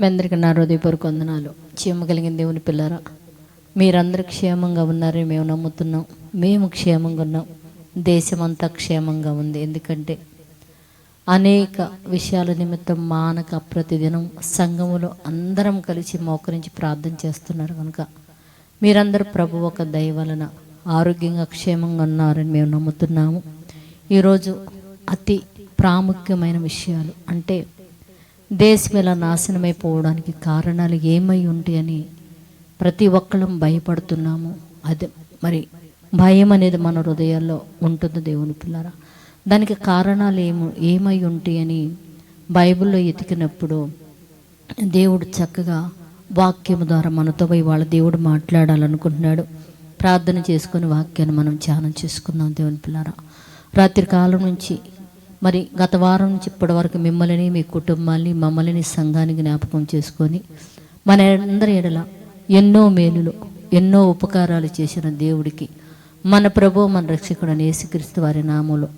మీ అందరికీ నా హృదయపూర్వక వందనాలు. క్షేమ కలిగిన దేవుని పిల్లరా మీరందరూ క్షేమంగా ఉన్నారని మేము నమ్ముతున్నాం. మేము క్షేమంగా ఉన్నాం. దేశమంతా క్షేమంగా ఉంది. ఎందుకంటే అనేక విషయాల నిమిత్తం మానక ప్రతిదినం సంఘములో అందరం కలిసి మోకరించి ప్రార్థన చేస్తున్నారు కనుక మీరందరూ ప్రభు ఒక దయ వలన ఆరోగ్యంగా క్షేమంగా ఉన్నారని మేము నమ్ముతున్నాము. ఈరోజు అతి ప్రాముఖ్యమైన విషయాలు అంటే దేశం ఇలా నాశనమైపోవడానికి కారణాలు ఏమై ఉంటాయని ప్రతి ఒక్కళ్ళం భయపడుతున్నాము. అదే మరి భయం అనేది మన హృదయాల్లో ఉంటుంది దేవుని పిల్లరా. దానికి కారణాలు ఏమో ఏమై ఉంటాయని బైబిల్లో ఎతికినప్పుడు దేవుడు చక్కగా వాక్యం ద్వారా మనతో పోయి వాళ్ళ దేవుడు మాట్లాడాలనుకుంటున్నాడు. ప్రార్థన చేసుకొని వాక్యాన్ని మనం ధ్యానం చేసుకుందాం దేవుని పిల్లరా. రాత్రి కాలం నుంచి మరి గత వారం నుంచి ఇప్పటి వరకు మిమ్మల్ని మీ కుటుంబాన్ని మమ్మల్ని సంఘానికి జ్ఞాపకం చేసుకొని మన అందరి ఎడల ఎన్నో మేలులు ఎన్నో ఉపకారాలు చేసిన దేవుడికి మన ప్రభు మన రక్షకుడు యేసుక్రీస్తు వారి నామములో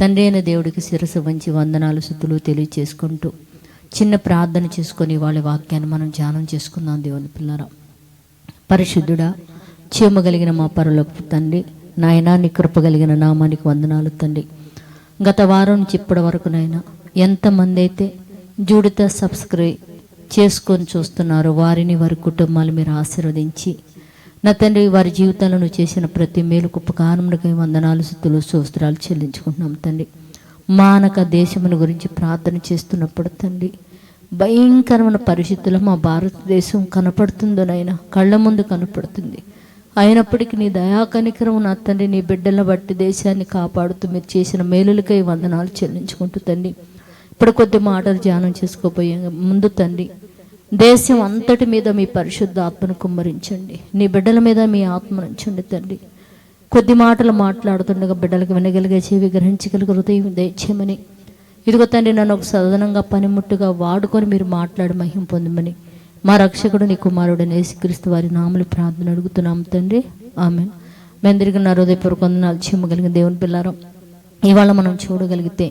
తండ్రి అయిన దేవుడికి శిరసు వంచి వందనాలు శుద్ధులు తెలియచేసుకుంటూ చిన్న ప్రార్థన చేసుకొని వాళ్ళ వాక్యాన్ని మనం ధ్యానం చేసుకుందాం దేవుని పిల్లరా. పరిశుద్ధుడా చీమగలిగిన మా పరులకు తండ్రి నాయనా నీ కృప కలిగిన నామానికి వందనాలు తండ్రి. గత వారం నుంచి ఇప్పటి వరకు నైనా ఎంతమంది అయితే జూడిత సబ్స్క్రైబ్ చేసుకొని చూస్తున్నారో వారిని వారి కుటుంబాలు మీరు ఆశీర్వదించి నా తండ్రి వారి జీవితాలను నువ్వు చేసిన ప్రతి మేలుకు ఉపకారములకై వందనాలు శుద్ధులు సోస్త్రాలు చెల్లించుకుంటున్నాం తండ్రి. మానక దేశమును గురించి ప్రార్థన చేస్తున్నప్పుడు తండ్రి భయంకరమైన పరిస్థితుల్లో మా భారతదేశం కనపడుతుందోనైనా కళ్ళ ముందు కనపడుతుంది. అయినప్పటికీ నీ దయా కనికరం నా తండ్రి నీ బిడ్డలను బట్టి దేశాన్ని కాపాడుతూ మీరు చేసిన మేలులకై వందనాలు చెల్లించుకుంటూ తండ్రి. ఇప్పుడు కొద్ది మాటలు ధ్యానం చేసుకోబోయే ముందు తండ్రి దేశం అంతటి మీద మీ పరిశుద్ధ ఆత్మను కుమ్మరించండి. నీ బిడ్డల మీద మీ ఆత్మను ఉంచండి తండ్రి. కొద్ది మాటలు మాట్లాడుతుండగా బిడ్డలకు వినగలిగే చెవి గ్రహించగలిగే హృదయం దయచేయమని. ఇదిగో తండ్రి నన్ను ఒక సదనంగా పనిముట్టుగా వాడుకొని మీరు మాట్లాడి మహిం పొందమని. మా రక్షకుడు నీ కుమారుడు యేసుక్రీస్తు వారి నాములు ప్రార్థన అడుగుతున్నాం తండ్రి. ఆమె మేము అందరికీ నా హృదయపూర్వక వందనాలు. చెమ్మగలిగిన దేవుని పిల్లారం ఇవాళ మనం చూడగలిగితే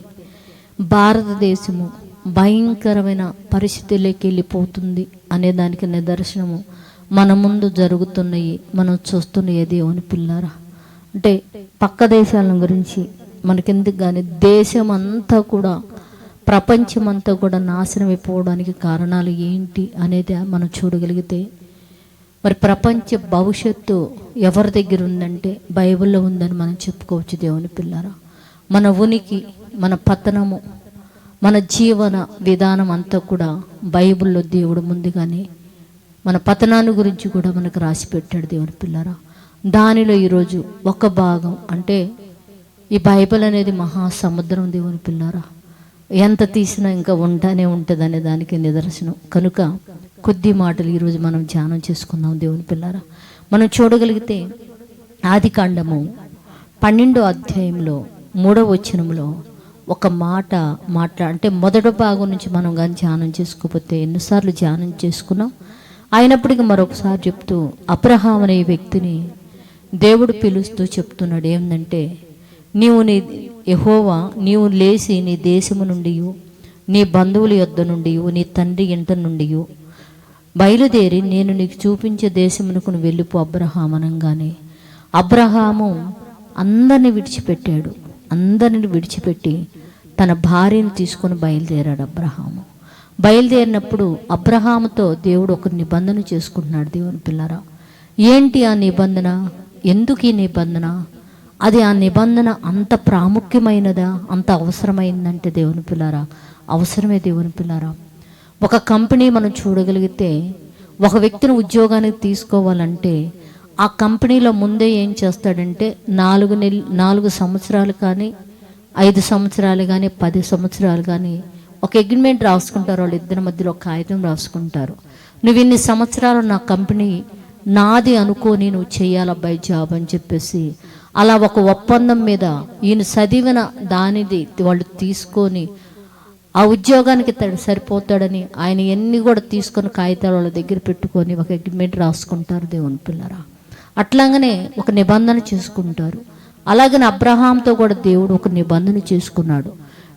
భారతదేశము భయంకరమైన పరిస్థితుల్లోకి వెళ్ళిపోతుంది అనే దానికి నిదర్శనము మన ముందు జరుగుతున్నాయి మనం చూస్తున్నవి దేవుని పిల్లారా. అంటే పక్క దేశాల గురించి మనకెందుకు కానీ దేశం అంతా కూడా ప్రపంచం అంతా కూడా నాశనం అయిపోవడానికి కారణాలు ఏంటి అనేది మనం చూడగలిగితే మరి ప్రపంచ భవిష్యత్తు ఎవరి దగ్గర ఉందంటే బైబిల్లో ఉందని మనం చెప్పుకోవచ్చు దేవుని పిల్లరా. మన ఉనికి మన పతనము మన జీవన విధానం అంతా కూడా బైబిల్లో దేవుడు ముందుగానే మన పతనాన్ని గురించి కూడా మనకు రాసి పెట్టాడు దేవుని పిల్లరా. దానిలో ఈరోజు ఒక భాగం అంటే ఈ బైబిల్ అనేది మహాసముద్రం దేవుని పిల్లారా. ఎంత తీసినా ఇంకా ఉంటానే ఉంటుంది అనే దానికి నిదర్శనం. కనుక కొద్ది మాటలు ఈరోజు మనం ధ్యానం చేసుకుందాం దేవుని పిల్లారా. మనం చూడగలిగితే ఆది కాండము పన్నెండో అధ్యాయంలో మూడవ వచనంలో ఒక మాట మాట్లా అంటే మొదటి భాగం నుంచి మనం కానీ ధ్యానం చేసుకోకపోతే ఎన్నిసార్లు ధ్యానం చేసుకున్నాం? అయినప్పటికీ మరొకసారి చెప్తూ అబ్రహాం అనే వ్యక్తిని దేవుడు పిలుస్తూ చెప్తున్నాడు. ఏంటంటే నీవు నీ యహోవా నీవు లేచి నీ దేశము నుండి నీ బంధువుల యొద్ద నుండి నీ తండ్రి ఇంట నుండి బయలుదేరి నేను నీకు చూపించే దేశమునకు వెళ్ళిపో అబ్రహాం అనగానే. అబ్రహాము అందరిని విడిచిపెట్టాడు. అందరిని విడిచిపెట్టి తన భార్యను తీసుకొని బయలుదేరాడు అబ్రహాము. బయలుదేరినప్పుడు అబ్రహాముతో దేవుడు ఒక నిబంధన చేసుకుంటున్నాడు దేవుని పిల్లరా. ఏంటి ఆ నిబంధన? ఎందుకు ఈ నిబంధన? అది ఆ నిబంధన అంత ప్రాముఖ్యమైనదా? అంత అవసరమైందంటే దేవుని పిల్లారా అవసరమే దేవుని పిల్లారా. ఒక కంపెనీ మనం చూడగలిగితే ఒక వ్యక్తిని ఉద్యోగానికి తీసుకోవాలంటే ఆ కంపెనీలో ముందే ఏం చేస్తాడంటే నాలుగు నెల నాలుగు సంవత్సరాలు కానీ ఐదు సంవత్సరాలు కానీ పది సంవత్సరాలు కానీ ఒక అగ్రిమెంట్ రాసుకుంటారు వాళ్ళు ఇద్దరి మధ్యలో ఒక కాగితం రాసుకుంటారు. నువ్వు ఇన్ని సంవత్సరాలు నా కంపెనీ నాది అనుకోని నువ్వు చేయాలబ్బాయి జాబ్ అని చెప్పేసి అలా ఒక ఒప్పందం మీద ఈయన చదివిన దానిది వాళ్ళు తీసుకొని ఆ ఉద్యోగానికి తడు సరిపోతాడని ఆయన ఎన్ని కూడా తీసుకొని కాగితాలు వాళ్ళ దగ్గర పెట్టుకొని ఒక అగ్రిమెంట్ రాసుకుంటారు దేవుని పిల్లరా. అట్లాగనే ఒక నిబంధన చేసుకుంటారు. అలాగనే అబ్రహాంతో కూడా దేవుడు ఒక నిబంధన చేసుకున్నాడు.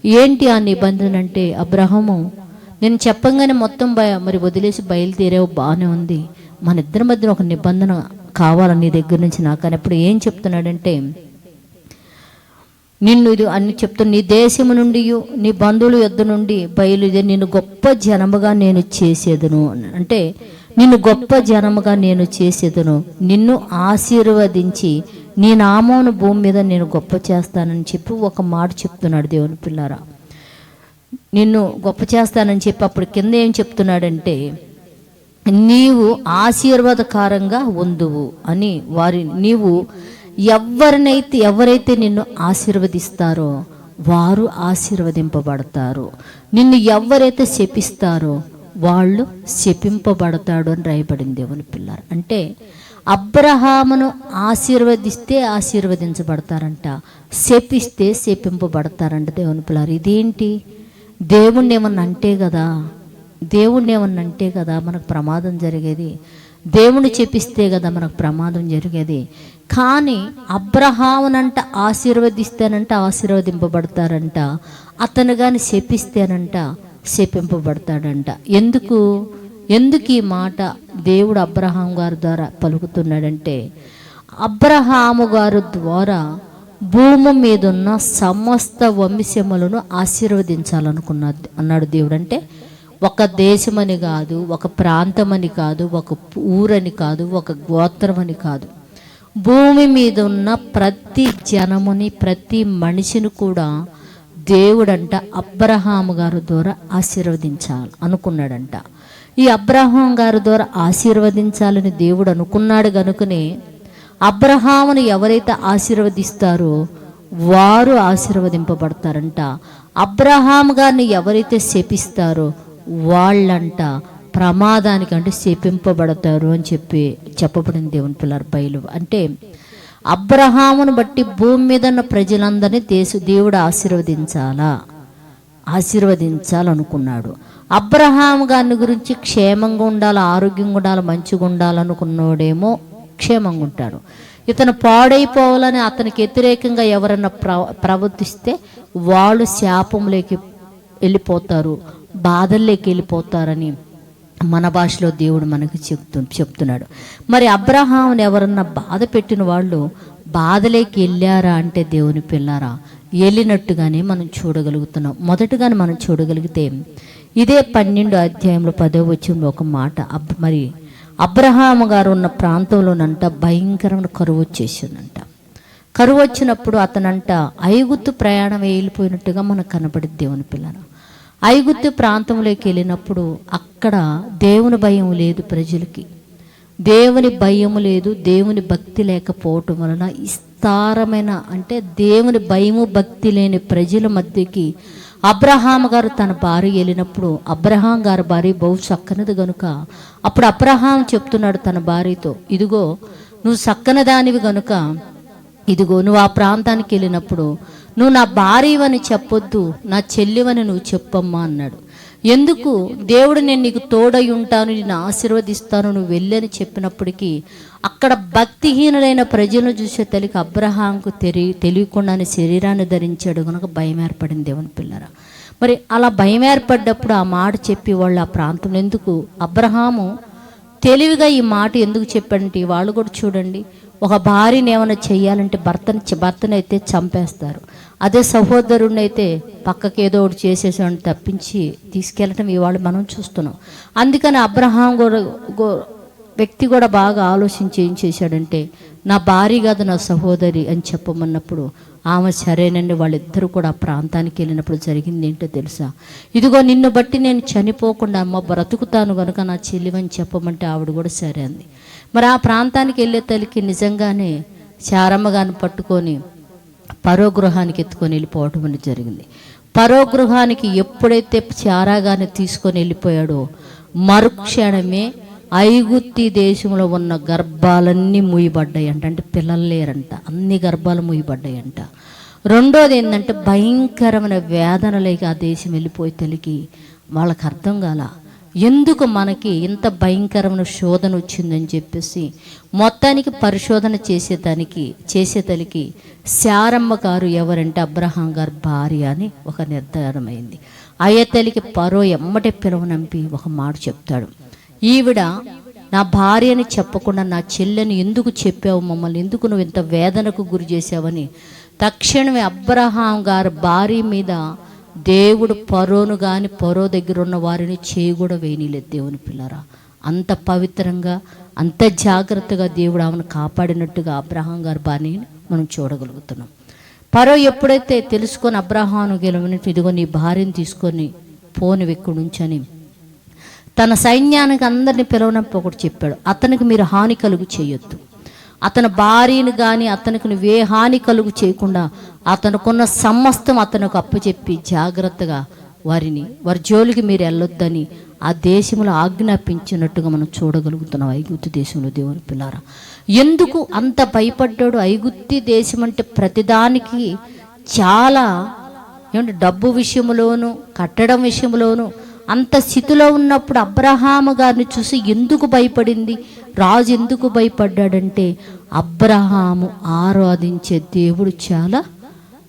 ఏంటి ఆ నిబంధన అంటే అబ్రహము నేను చెప్పంగానే మొత్తం భయ మరి వదిలేసి బయలుదేరావు బాగానే ఉంది. మన ఇద్దరి మధ్యన ఒక నిబంధన కావాలి నీ దగ్గర నుంచి నాకు? అని అప్పుడు ఏం చెప్తున్నాడంటే నిన్ను ఇది అన్ని చెప్తున్నా నీ దేశము నుండి నీ బంధువుల యుద్ధ నుండి బయలుదేరి నిన్ను గొప్ప జనముగా నేను చేసేదను. అంటే నిన్ను గొప్ప జనముగా నేను చేసేదను. నిన్ను ఆశీర్వదించి నీ నామమును భూమి మీద నేను గొప్ప చేస్తానని చెప్పి ఒక మాట చెప్తున్నాడు దేవుని పిల్లారా. నిన్ను గొప్ప చేస్తానని చెప్పి అప్పుడు కింద ఏం చెప్తున్నాడంటే నీవు ఆశీర్వాదకారంగా ఉందువు అని వారి నీవు ఎవరినైతే ఎవరైతే నిన్ను ఆశీర్వదిస్తారో వారు ఆశీర్వదింపబడతారు. నిన్ను ఎవరైతే శపిస్తారో వాళ్ళు శపింపబడతాడు అని రాయబడింది దేవుని పిల్లలు. అంటే అబ్రహామును ఆశీర్వదిస్తే ఆశీర్వదించబడతారంట శపిస్తే శపింపబడతారంట దేవుని పిల్లలు. ఇదేంటి? దేవుణ్ణి ఏమన్నా అంటే కదా దేవుణ్ణి ఏమన్నా అంటే కదా మనకు ప్రమాదం జరిగేది? దేవుని చెప్పిస్తే కదా మనకు ప్రమాదం జరిగేది? కానీ అబ్రహామునంట ఆశీర్వదిస్తేనంట ఆశీర్వదింపబడతారంట. అతను కానీ శపిస్తేనంట శపింపబడతాడంట. ఎందుకు? ఎందుకు ఈ మాట దేవుడు అబ్రహాం గారి ద్వారా పలుకుతున్నాడంటే అబ్రహాము గారు ద్వారా భూమి మీద ఉన్న సమస్త వంశములను ఆశీర్వదించాలనుకున్నాడు అన్నాడు దేవుడు. అంటే ఒక దేశమని కాదు ఒక ప్రాంతమని కాదు ఒక ఊరని కాదు ఒక గోత్రమని కాదు. భూమి మీద ఉన్న ప్రతి జనముని ప్రతి మనిషిని కూడా దేవుడంట అబ్రహాము గారి ద్వారా ఆశీర్వదించాలి అనుకున్నాడంట. ఈ అబ్రహాం గారి ద్వారా ఆశీర్వదించాలని దేవుడు అనుకున్నాడు గనుకనే అబ్రహామును ఎవరైతే ఆశీర్వదిస్తారో వారు ఆశీర్వదింపబడతారంట. అబ్రహాం గారిని ఎవరైతే శపిస్తారో వాళ్ళంట ప్రమాదానికి అంటే శపింపబడతారు అని చెప్పి చెప్పబడింది దేవుని పిల్లల బయలు. అంటే అబ్రహామును బట్టి భూమి మీద ఉన్న ప్రజలందరినీ దేశ దేవుడు ఆశీర్వదించాలా? ఆశీర్వదించాలనుకున్నాడు. అబ్రహాం గారిని గురించి క్షేమంగా ఉండాలి ఆరోగ్యంగా ఉండాలి మంచిగా ఉండాలనుకున్నోడేమో క్షేమంగా ఉంటాడు. ఇతను పాడైపోవాలని అతనికి వ్యతిరేకంగా ఎవరన్నా ప్ర ప్రవర్తిస్తే వాళ్ళు శాపంలోకి వెళ్ళిపోతారు. బాధల్లోకి వెళ్ళిపోతారని మన భాషలో దేవుడు మనకు చెప్తు చెప్తున్నాడు. మరి అబ్రహాంని ఎవరన్నా బాధ పెట్టిన వాళ్ళు బాధలేకి వెళ్ళారా అంటే దేవుని పిల్లారా? వెళ్ళినట్టుగానే మనం చూడగలుగుతున్నాం. మొదటగానే మనం చూడగలిగితే ఇదే పన్నెండు అధ్యాయంలో పదో వచ్చిన ఒక మాట అబ్ మరి అబ్రహాం గారు ఉన్న ప్రాంతంలోనంట భయంకరమైన కరువు వచ్చేసిందంట. కరువు వచ్చినప్పుడు అతనంట ఐగుత్తు ప్రయాణం వెళ్ళిపోయినట్టుగా మనకు కనబడింది దేవుని పిల్లారా. ఐగుత్తు ప్రాంతంలోకి వెళ్ళినప్పుడు అక్కడ దేవుని భయం లేదు ప్రజలకి. దేవుని భయం లేదు దేవుని భక్తి లేకపోవటం వలన విస్తారమైన అంటే దేవుని భయము భక్తి లేని ప్రజల మధ్యకి అబ్రహాం గారు తన భార్య వెళ్ళినప్పుడు అబ్రహాం గారి భార్య బహు చక్కనిది గనుక అప్పుడు అబ్రహాం చెప్తున్నాడు తన భార్యతో ఇదిగో నువ్వు చక్కని దానివి గనుక ఇదిగో నువ్వు ఆ ప్రాంతానికి వెళ్ళినప్పుడు నువ్వు నా భార్యవని చెప్పొద్దు నా చెల్లివని నువ్వు చెప్పమ్మా అన్నాడు. ఎందుకు? దేవుడు నేను నీకు తోడై ఉంటాను నేను ఆశీర్వదిస్తాను నువ్వు వెళ్ళని చెప్పినప్పటికీ అక్కడ భక్తిహీనులైన ప్రజలను చూసే తల్లికి అబ్రహాంకు తెలి తెలియకుండానే శరీరాన్ని ధరించాడు. కనుక భయం ఏర్పడింది దేవుని పిల్లరా. మరి అలా భయం ఏర్పడ్డప్పుడు ఆ మాట చెప్పి వాళ్ళు ఆ ప్రాంతం ఎందుకు? అబ్రహాము తెలివిగా ఈ మాట ఎందుకు చెప్పాడంటే వాళ్ళు కూడా చూడండి ఒక భార్యని ఏమైనా చేయాలంటే భర్తని భర్తను అయితే చంపేస్తారు. అదే సహోదరుడినైతే పక్కకి ఏదో ఒకటి చేసేసాడు తప్పించి తీసుకెళ్ళటం ఇవాళ మనం చూస్తున్నాం. అందుకని అబ్రహాం కూడా గో- వ్యక్తి కూడా బాగా ఆలోచించి ఏం చేశాడంటే నా భార్య కాదు నా సహోదరి అని చెప్పమన్నప్పుడు ఆమె సరేనండి వాళ్ళిద్దరూ కూడా ఆ ప్రాంతానికి వెళ్ళినప్పుడు జరిగింది ఏంటో తెలుసా? ఇదిగో నిన్ను బట్టి నేను చనిపోకుండా అమ్మ బ్రతుకుతాను కనుక నా చెల్లివని చెప్పమంటే ఆవిడ కూడా సరే అంది. మరి ఆ ప్రాంతానికి వెళ్ళే తల్లికి నిజంగానే శారమ్మ పట్టుకొని పరోగృహానికి ఎత్తుకొని వెళ్ళిపోవటం అనేది జరిగింది. పరోగృహానికి ఎప్పుడైతే చారాగాన్ని తీసుకొని వెళ్ళిపోయాడో మరుక్షణమే ఐగుత్తి దేశంలో ఉన్న గర్భాలన్నీ మూయబడ్డాయంట. అంటే పిల్లలు లేరంట. అన్ని గర్భాలు మూయబడ్డాయంట. రెండోది ఏంటంటే భయంకరమైన వేదనలేక ఆ దేశం వెళ్ళిపోయి తెలికి. వాళ్ళకి అర్థం కాల. ఎందుకు మనకి ఇంత భయంకరమైన శోధన వచ్చిందని చెప్పేసి మొత్తానికి పరిశోధన చేసేదానికి చేసేతలికి శారమ్మ గారు ఎవరంటే అబ్రహాం గారు భార్య అని ఒక నిర్ధారణమైంది అయ్యతలికి పరో ఎమ్మటే పిలవనంపి ఒక మాట చెప్తాడు. ఈవిడ నా భార్య అని చెప్పకుండా నా చెల్లెని ఎందుకు చెప్పావు మమ్మల్ని? ఎందుకు నువ్వు ఇంత వేదనకు గురి చేసావని తక్షణమే అబ్రహాం గారు భార్య మీద దేవుడు పరోను కాని పరో దగ్గర ఉన్న వారిని చేయి కూడా వేయనీలేదు దేవుని పిల్లరా. అంత పవిత్రంగా అంత జాగ్రత్తగా దేవుడు ఆమెను కాపాడినట్టుగా అబ్రహాం గారి భార్యని మనం చూడగలుగుతున్నాం. పరో ఎప్పుడైతే తెలుసుకొని అబ్రహాను గెలవని ఇదిగో నీ భార్యను తీసుకొని పోని వెక్కు నుంచని తన సైన్యానికి అందరిని పిలవనప్పుడు ఒకటి చెప్పాడు అతనికి మీరు హాని కలుగు చేయొద్దు. అతని భార్యను కానీ అతనికి నువ్వే హాని కలుగు చేయకుండా అతనుకున్న సమస్తం అతనికి అప్పచెప్పి జాగ్రత్తగా వారిని వారి జోలికి మీరు వెళ్ళొద్దని ఆ దేశంలో ఆజ్ఞాపించినట్టుగా మనం చూడగలుగుతున్నాం. ఐగుప్తు దేశంలో దేవుని పిల్లారా. ఎందుకు అంత భయపడ్డాడు? ఐగుప్తి దేశం అంటే ప్రతిదానికి చాలా ఏమంటే డబ్బు విషయంలోను కట్టడం విషయంలోను అంత స్థితిలో ఉన్నప్పుడు అబ్రహాము గారిని చూసి ఎందుకు భయపడింది? రాజు ఎందుకు భయపడ్డాడంటే అబ్రహాము ఆరాధించే దేవుడు చాలా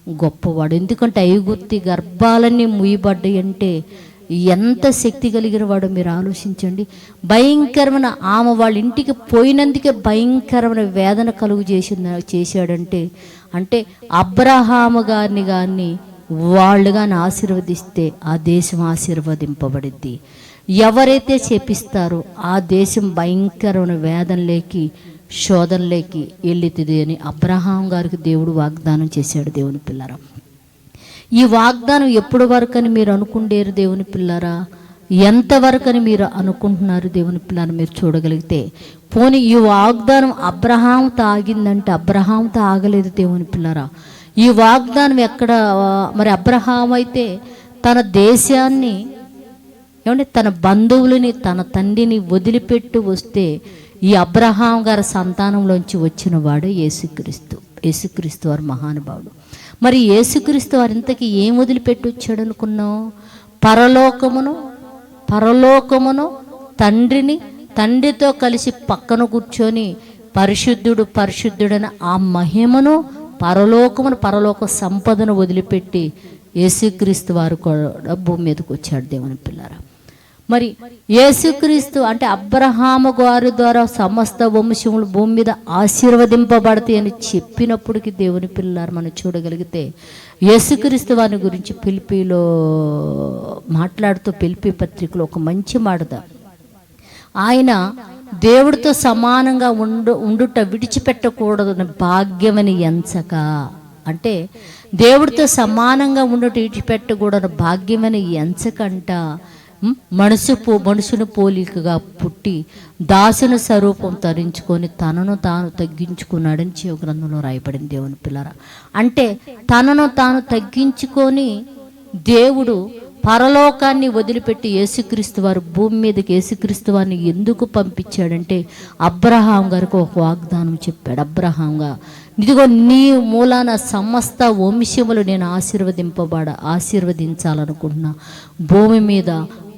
గొప్పవాడు. ఎందుకంటే ఐగుప్తి గర్భాలన్నీ ముయ్యబడ్డాయి అంటే ఎంత శక్తి కలిగిన వాడో మీరు ఆలోచించండి. భయంకరమైన ఆమె వాళ్ళ ఇంటికి పోయినందుకే భయంకరమైన వేదన కలుగు చేసింది చేశాడంటే అంటే అబ్రహాము గారిని కానీ వాళ్ళు కానీ ఆశీర్వదిస్తే ఆ దేశం ఆశీర్వదింపబడిద్ది. ఎవరైతే చేపిస్తారో ఆ దేశం భయంకరమైన వేదనలేకి శోధనలోకి వెళ్ళితుంది అని అబ్రహాం గారికి దేవుడు వాగ్దానం చేశాడు దేవుని పిల్లరా. ఈ వాగ్దానం ఎప్పుడు వరకు అని మీరు అనుకుండేరు దేవుని పిల్లరా? ఎంతవరకు అని మీరు అనుకుంటున్నారు దేవుని పిల్లని మీరు చూడగలిగితే? పోనీ ఈ వాగ్దానం అబ్రహాం ఆగిందంటే అబ్రహాం ఆగలేదు దేవుని పిల్లరా? ఈ వాగ్దానం ఎక్కడ మరి అబ్రహాం అయితే తన దేశాన్ని ఏమంటే తన బంధువులని తన తండ్రిని వదిలిపెట్టి వస్తే ఈ అబ్రహాం గారి సంతానంలోంచి వచ్చిన వాడు యేసుక్రీస్తు. యేసుక్రీస్తు వారు మహానుభావుడు. మరి యేసుక్రీస్తు వారు ఇంతకీ ఏం వదిలిపెట్టి వచ్చాడు అనుకున్నావు? పరలోకమును పరలోకమును తండ్రిని తండ్రితో కలిసి పక్కన కూర్చొని పరిశుద్ధుడు పరిశుద్ధుడని ఆ మహిమను పరలోకమును పరలోక సంపదను వదిలిపెట్టి యేసుక్రీస్తు వారు కూడా భూమి మీదకి వచ్చాడు దేవుని పిల్లరా. మరి యేసుక్రీస్తు అంటే అబ్రహాము గారి ద్వారా సమస్త వంశములు భూమి మీద ఆశీర్వదింపబడతాయి అని చెప్పినప్పటికీ దేవుని పిల్లలు మనం చూడగలిగితే యేసుక్రీస్తు వారి గురించి పిలిపిలో మాట్లాడుతూ పిలిపి పత్రికలో ఒక మంచి మాటద? ఆయన దేవుడితో సమానంగా ఉండు ఉండుట విడిచిపెట్టకూడదని భాగ్యమని ఎంచక. అంటే దేవుడితో సమానంగా ఉండుట విడిచిపెట్టకూడదు భాగ్యమని ఎంచకంట. మనసు పో మనుషుని పోలికగా పుట్టి దాసుని స్వరూపం తరించుకొని తనను తాను తగ్గించుకున్నాడని జీవ గ్రంథంలో రాయబడింది దేవుని పిల్లరా. అంటే తనను తాను తగ్గించుకొని దేవుడు పరలోకాన్ని వదిలిపెట్టి యేసుక్రీస్తు వారు భూమి మీదకి యేసుక్రీస్తు వారిని ఎందుకు పంపించాడంటే అబ్రహాం గారికి ఒక వాగ్దానం చెప్పాడు. అబ్రహాంగా ఇదిగో నీ మూలాన సమస్త వంశములు నేను ఆశీర్వదింపబడ ఆశీర్వదించాలనుకుంటున్నా. భూమి మీద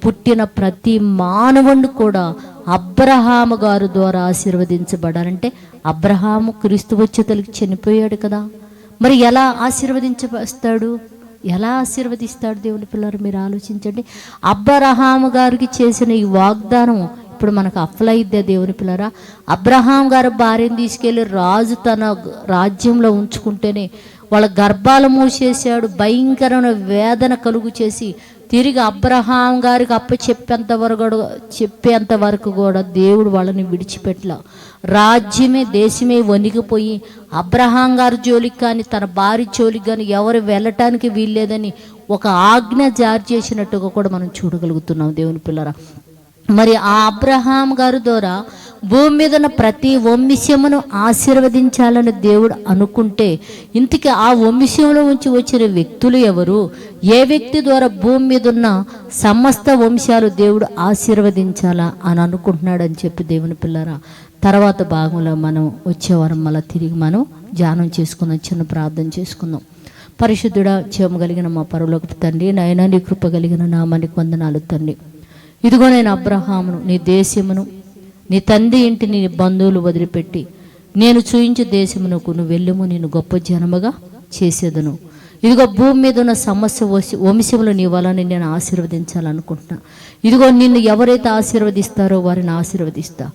పుట్టిన ప్రతి మానవుడు కూడా అబ్రహాము గారు ద్వారా ఆశీర్వదించబడాలంటే అబ్రహాము క్రీస్తు వచ్చేతలకి చనిపోయాడు కదా. మరి ఎలా ఆశీర్వదించబస్తాడు? ఎలా ఆశీర్వదిస్తాడు దేవుని పిల్లలు మీరు ఆలోచించండి. అబ్రహాము గారికి చేసిన ఈ వాగ్దానం ఇప్పుడు మనకు అప్లై ఇద్దే దేవుని పిల్లరా? అబ్రహాం గారు భార్యను తీసుకెళ్ళి రాజు తన రాజ్యంలో ఉంచుకుంటేనే వాళ్ళ గర్భాలు మూసేశాడు భయంకరమైన వేదన కలుగు చేసి తిరిగి అబ్రహాం గారికి అప్ప చెప్పేంత వరకు కూడా- చెప్పేంత వరకు కూడా దేవుడు వాళ్ళని విడిచిపెట్టలా రాజ్యమే దేశమే వణిగిపోయి అబ్రహాం గారి జోలికి కానీ తన భార్య జోలికి కానీ ఎవరు వెళ్ళటానికి వీల్లేదని ఒక ఆజ్ఞ జారీ చేసినట్టుగా కూడా మనం చూడగలుగుతున్నాం దేవుని పిల్లరా. మరి ఆ అబ్రహాం గారి ద్వారా భూమి మీద ఉన్న ప్రతి వంశమును ఆశీర్వదించాలని దేవుడు అనుకుంటే ఇంతకీ ఆ వంశంలో నుంచి వచ్చిన వ్యక్తులు ఎవరు? ఏ వ్యక్తి ద్వారా భూమి మీద ఉన్న సమస్త వంశాలు దేవుడు ఆశీర్వదించాలా అని అనుకుంటున్నాడని చెప్పి దేవుని పిల్లరా తర్వాత భాగంలో మనం వచ్చేవారం మళ్ళీ తిరిగి మనం ధ్యానం చేసుకుందాం చిన్న ప్రార్థన చేసుకుందాం. పరిశుద్ధుడా క్షేమ కలిగిన మా పరులోకి తండ్రి నయనా నీ కృప కలిగిన నామానికి వందనాలు తండ్రి. ఇదిగో నేను అబ్రహామును నీ దేశమును నీ తండ్రి ఇంటిని నీ బంధువులు వదిలిపెట్టి నేను చూయించు దేశమునకు నువ్వు వెళ్ళుము నేను గొప్ప జనముగా చేసేదను. ఇదిగో భూమి మీద ఉన్న సమస్య వసి- వంశంలో నీ వలన నేను ఆశీర్వదించాలనుకుంటున్నా. ఇదిగో నిన్ను ఎవరైతే ఆశీర్వదిస్తారో వారిని ఆశీర్వదిస్తా.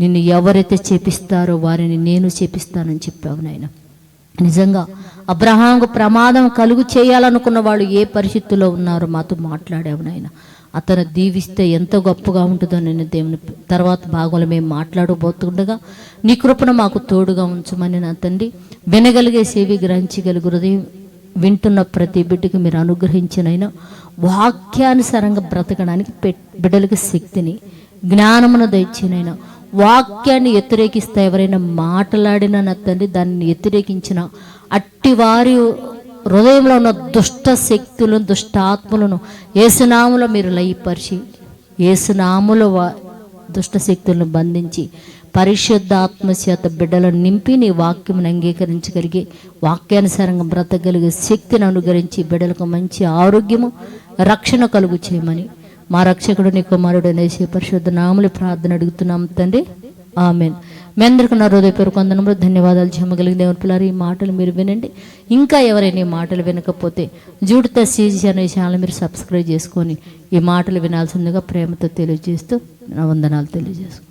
నిన్ను ఎవరైతే చేపిస్తారో వారిని నేను చేపిస్తానని చెప్పావు నాయన. నిజంగా అబ్రహాంకు ప్రమాదం కలుగు చేయాలనుకున్న వాళ్ళు ఏ పరిస్థితుల్లో ఉన్నారో మాతో మాట్లాడావు నాయన. అతను దీవిస్తే ఎంత గొప్పగా ఉంటుందో నేను దేవుని తర్వాత భాగంలో మేము మాట్లాడబోతుండగా నీ కృపను మాకు తోడుగా ఉంచమని నా తండ్రి వినగలిగే సేవి గ్రహించగలిగే హృదయం వింటున్న ప్రతి బిడ్డకి మీరు అనుగ్రహించినైనా వాక్యానుసారంగా బ్రతకడానికి పె- శక్తిని జ్ఞానమును దయచినైనా వాక్యాన్ని వ్యతిరేకిస్తే ఎవరైనా మాట్లాడినా నా తండ్రి దాన్ని వ్యతిరేకించిన అట్టి వారి హృదయంలో ఉన్న దుష్ట శక్తులను దుష్ట ఆత్మలను ఏసునాములో మీరు లయపరిచి ఏసునాములో వా దుష్ట శక్తులను బంధించి పరిశుద్ధ ఆత్మచేత బిడ్డలను నింపి నీ వాక్యమును అంగీకరించగలిగి వాక్యానుసారంగా బ్రతకగలిగే శక్తిని అనుగరించి బిడ్డలకు మంచి ఆరోగ్యము రక్షణ కలుగు చేయమని మా రక్షకుడు నీ కుమారుడు అనేసి పరిశుద్ధ నాములు ప్రార్థన అడుగుతున్నాం తండ్రి. ఆమెన్. మీ అందరికీ నా హృదయపూర్వక వందనములు ధన్యవాదాలు చెమ్మగలిగిన దేవుని పిల్లలు ఈ మాటలు మీరు వినండి. ఇంకా ఎవరైనా ఈ మాటలు వినకపోతే జూడిత సీజీ అనే ఛానల్ మీరు సబ్స్క్రైబ్ చేసుకొని ఈ మాటలు వినాల్సిందిగా ప్రేమతో తెలియజేస్తూ నా వందనాలు తెలియజేసుకోండి